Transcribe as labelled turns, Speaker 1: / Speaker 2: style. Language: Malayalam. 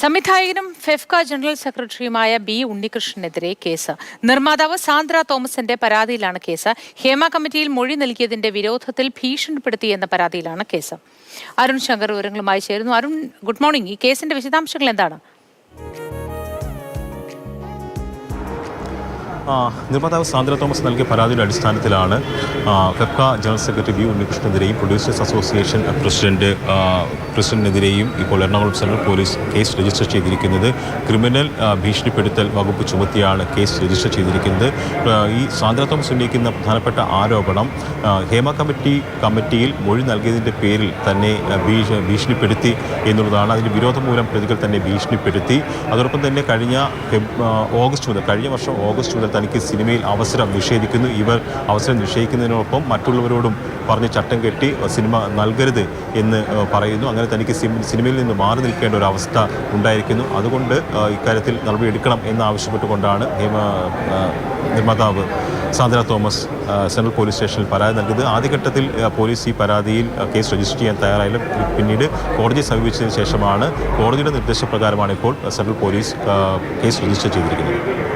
Speaker 1: സംവിധായകനും ഫെഫ്ക ജനറൽ സെക്രട്ടറിയുമായ ബി ഉണ്ണികൃഷ്ണനെതിരെ കേസ്. നിർമ്മാതാവ് സാന്ദ്ര തോമസിന്റെ പരാതിയിലാണ് കേസ്. ഹേമ കമ്മിറ്റിയിൽ മൊഴി നൽകിയതിന്റെ വിരോധത്തിൽ ഭീഷണിപ്പെടുത്തി എന്ന പരാതിയിലാണ് കേസ്. അരുൺ ശങ്കർ വിവരങ്ങളുമായി ചേരുന്നു. Arun good morning. ഈ കേസിന്റെ വിശദാംശങ്ങൾ എന്താണ്?
Speaker 2: നിർമ്മാതാവ് സാന്ദ്ര തോമസ് നൽകിയ പരാതിയുടെ അടിസ്ഥാനത്തിലാണ് ഫെപ്ക ജനറൽ സെക്രട്ടറി വി ഉണ്ണികൃഷ്ണനെതിരെയും പ്രൊഡ്യൂസേഴ്സ് അസോസിയേഷൻ പ്രസിഡന്റ് പ്രസിഡന്റിനെതിരെയും ഇപ്പോൾ Ernakulam central police case register ചെയ്തിരിക്കുന്നത്. ക്രിമിനൽ ഭീഷണിപ്പെടുത്തൽ വകുപ്പ് ചുമത്തിയാണ് കേസ് രജിസ്റ്റർ ചെയ്തിരിക്കുന്നത്. ഈ സാന്ദ്ര തോമസ് ഉന്നയിക്കുന്ന പ്രധാനപ്പെട്ട ആരോപണം ഹേമ കമ്മിറ്റി കമ്മിറ്റിയിൽ മൊഴി നൽകിയതിന്റെ പേരിൽ തന്നെ ഭീഷണിപ്പെടുത്തി എന്നുള്ളതാണ്. അതിന് വിരോധം മൂലം പ്രതികൾ തന്നെ ഭീഷണിപ്പെടുത്തി. അതോടൊപ്പം തന്നെ കഴിഞ്ഞ ഓഗസ്റ്റ് മുതൽ കഴിഞ്ഞ വർഷം ഓഗസ്റ്റ് മുതൽ തനിക്ക് സിനിമയിൽ അവസരം നിഷേധിക്കുന്നു. ഇവർ അവസരം നിഷേധിക്കുന്നതിനോടൊപ്പം മറ്റുള്ളവരോടും പറഞ്ഞ് ചട്ടം കെട്ടി സിനിമ നൽകരുത് എന്ന് പറയുന്നു. അങ്ങനെ തനിക്ക് സിനിമയിൽ നിന്ന് മാറി നിൽക്കേണ്ട ഒരു അവസ്ഥ ഉണ്ടായിരിക്കുന്നു. അതുകൊണ്ട് ഇക്കാര്യത്തിൽ നടപടി എടുക്കണം എന്ന് ആവശ്യപ്പെട്ടുകൊണ്ടാണ് ഹേമ നിർമ്മാതാവ് സാന്ദ്ര തോമസ് സെൻട്രൽ പോലീസ് സ്റ്റേഷനിൽ പരാതി നൽകിയത്. ആദ്യഘട്ടത്തിൽ പോലീസ് ഈ പരാതിയിൽ കേസ് രജിസ്റ്റർ ചെയ്യാൻ തയ്യാറായാലും പിന്നീട് കോടതിയെ സമീപിച്ചതിന് ശേഷമാണ് കോടതിയുടെ നിർദ്ദേശപ്രകാരമാണ് ഇപ്പോൾ സെൻട്രൽ പോലീസ് കേസ് രജിസ്റ്റർ ചെയ്തിരിക്കുന്നത്.